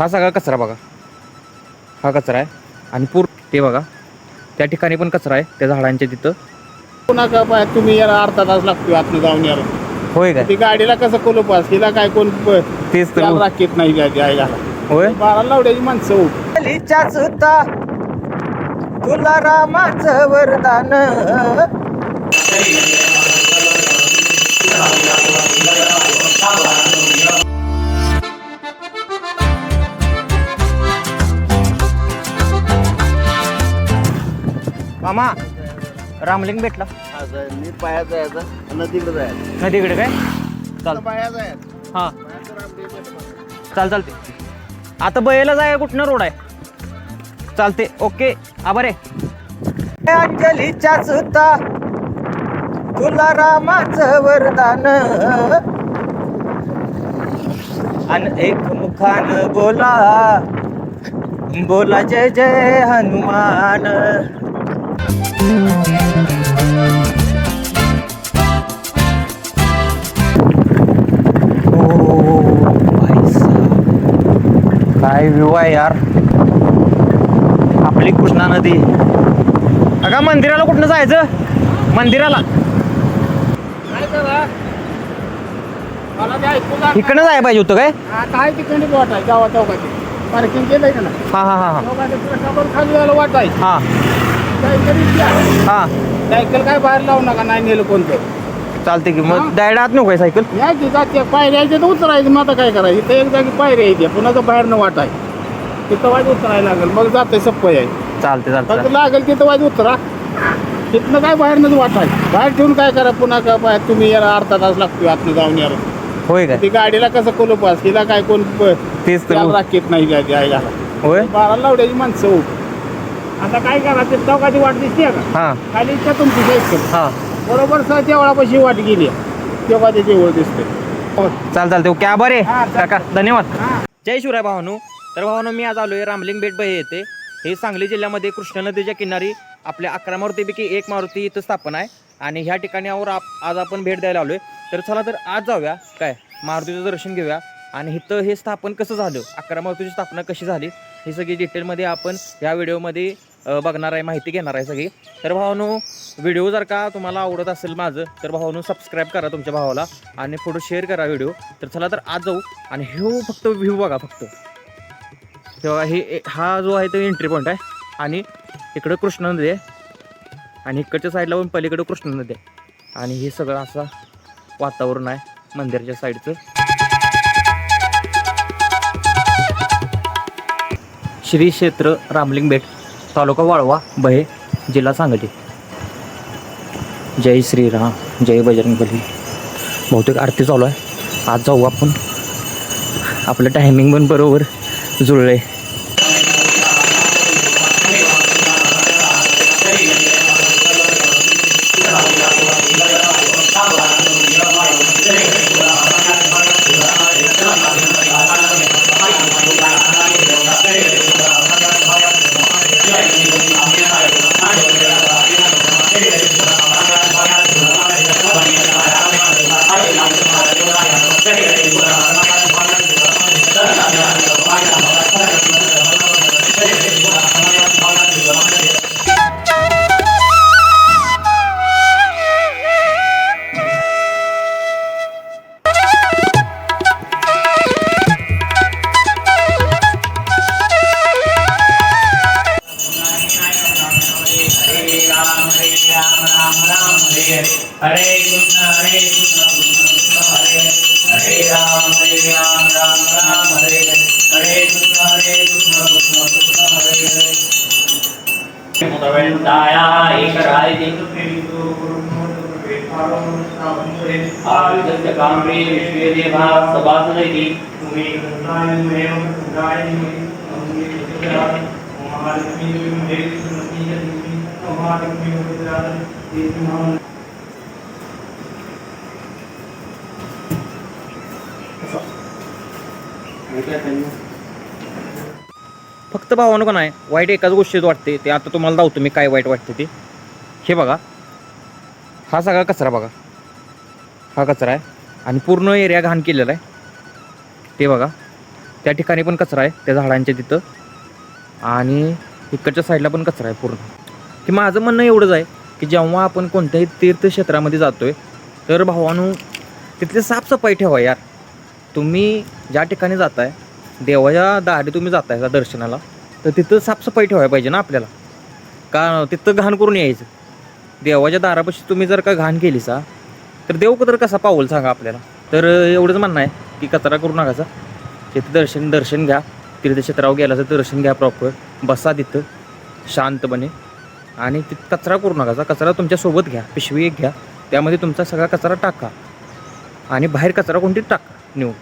हा सगळा कचरा बघा. हा कचरा आहे. आणि पूर्ण ते बघा. त्या ठिकाणी पण कचरा आहे. त्या झाडांच्या तिथं. पुन्हा का पाय तुम्ही याला अर्धा तास लागतो आतनं जाऊन यार होय काय? ती गाडीला कसं कोलपास? हिला काय कोण प- तेच त्याला तर राखीत नाही काय घाला होय? बारा लावड्याची माणसं हो. सुता तुला रामाचं वरदान. मामा रामलिंग भेटला. मी पाया जायचं नदीकडे जायचं नदीकडे काय? चाल. पाया जायचं हा. चाल चालते आता बयला जाय कुठनं रोड आहे? चालते ओके आभार आहे. अंजलीच्या सुता तुला रामाचं वरदान. आणि एक मुखान बोला बोला जय जय हनुमान. काय व्ह्यू आहे यार? आपली कृष्णा नदी. अगा मंदिराला कुठनं जायचं? मंदिराला. काय इकडनं जायला पाहिजे होतं काय? आहे तिकडे वाट आहे गावा चौकाची पार्किंग केलंय का ना हा हा हा. खाली वाट आहे हा. हा. सायकल काय बाहेर लावू नका नाही नेलं कोणतं. चालते की. मग डायरेक्ट आत नको काय सायकल? या की जाते पायऱ्या यायचे तर उतरायचं मग आता काय करायचं? इथं एक जागी पायऱ्या यायच्या पुन्हा तर बाहेर न वाट आहे. तिथं वाज उतरायला लागेल मग जाते सप्पय आहे. चालते फक्त चालते लागेल तिथं वाज उतरा. तिथनं काय बाहेरनच वाट आहे. बाहेर ठेवून काय करा पुन्हा का बाहेर तुम्ही याला अर्धा तास लागतो आतनं जाऊन यार होय काय? ती गाडीला कसं कोलपास हिला काय कोण तेच त्याला राखीत नाही काय काय घाला होय? बारा लावड्याची माणसं हो. आता काय करा ते चौकाची वाट दिसते का? हा. खाली इच्छा तुमची सायकल हा. बरोबर सर देवळापाशी वाट गेली. तेव्हा ते देवळ दिसते. हो. चाल आभार आहे हा, चालतंय. काका धन्यवाद. हा. जय शिवराय भावानू. तर भावानू मी आज आलोय रामलिंग बेट बहे येते हे सांगली जिल्ह्यामध्ये कृष्णा नदीच्या किनारी आपल्या अकरा मारुतीपैकी एक मारुती इथं स्थापना आहे. आणि ह्या ठिकाणी आवर आप आज आपण भेट द्यायला आलोय. तर चला तर आज जाऊया. काय? मारुतीचं दर्शन घेऊया. आणि इथं हे स्थापन कसं झालं? अकरा मारुतीची स्थापना कशी झाली? ही सगळी डिटेलमध्ये आपण या व्हिडिओमध्ये बघणार आहे माहिती घेणार आहे सगळी. तर भावानो व्हिडिओ जर का तुम्हाला आवडत असेल माझं तर भावानो सबस्क्राईब करा तुमच्या भावाला आणि फोटो शेअर करा व्हिडिओ तर चला तर आज जाऊ आणि हे हो फक्त व्ह्यू बघा फक्त. तेव्हा हे हे- हा जो आहे तो एंट्री पॉईंट आहे. आणि इकडं कृष्णा नदी आहे. आणि इकडच्या साईडला पण पलीकडं कृष्णा नदी आहे. आणि हे सगळं असं वातावरण आहे मंदिराच्या साईडचं श्री क्षेत्र रामलिंग बेट. तालुका वाळवा बहे जिल्हा सांगली. जय श्रीराम जय बजरंगबली बहुतेक आरती चालू आहे. आज जाऊ आपण. आपलं टायमिंग पण बरोबर जुळलंय हरे हरे कृष्ण हरे कृष्ण कृष्ण कृष्ण हरे हरे राम हरे राम राम राम हरे हरे हरे कृष्ण हरे कृष्ण कृष्ण कृष्ण हरे हरे सभासनेति फक्त भावानं का नाही वाईट एकाच गोष्टीत वाटते ते आता तुम्हाला दावतो मी काय वाईट वाटते ते. हे बघा हा सगळा कचरा बघा. हा कचरा आहे आणि पूर्ण एरिया घाण केलेला आहे. ते बघा त्या ठिकाणी पण कचरा आहे त्या झाडांच्या तिथं. आणि इकडच्या साईडला पण कचरा आहे पूर्ण. की माझं म्हणणं एवढंच आहे की जेव्हा आपण कोणत्याही तीर्थक्षेत्रामध्ये जातो आहे तर भावानू तिथली साफसफाई ठेवा यार. तुम्ही ज्या ठिकाणी जाताय देवाच्या दारी तुम्ही जाताय का दर्शनाला तर तिथं साफसफाई ठेवायला पाहिजे ना आपल्याला. का तिथं घाण करून यायचं? देवाच्या दारापाशी तुम्ही जर का घाण केली सा तर देव कदर कसा पाऊल सांगा आपल्याला? तर एवढंच म्हणणं आहे की कचरा करू नकासा तिथं दर्शन दर्शन घ्या. तीर्थक्षेत्रावर गेला तर दर्शन घ्या प्रॉपर बसा तिथं. शांतपणे. आणि ती कचरा करू नका. कचरा तुमच्यासोबत घ्या. पिशवी एक घ्या. त्यामध्ये तुमचा सगळा कचरा टाका. आणि बाहेर कचरा कोणती टाका. नेऊन.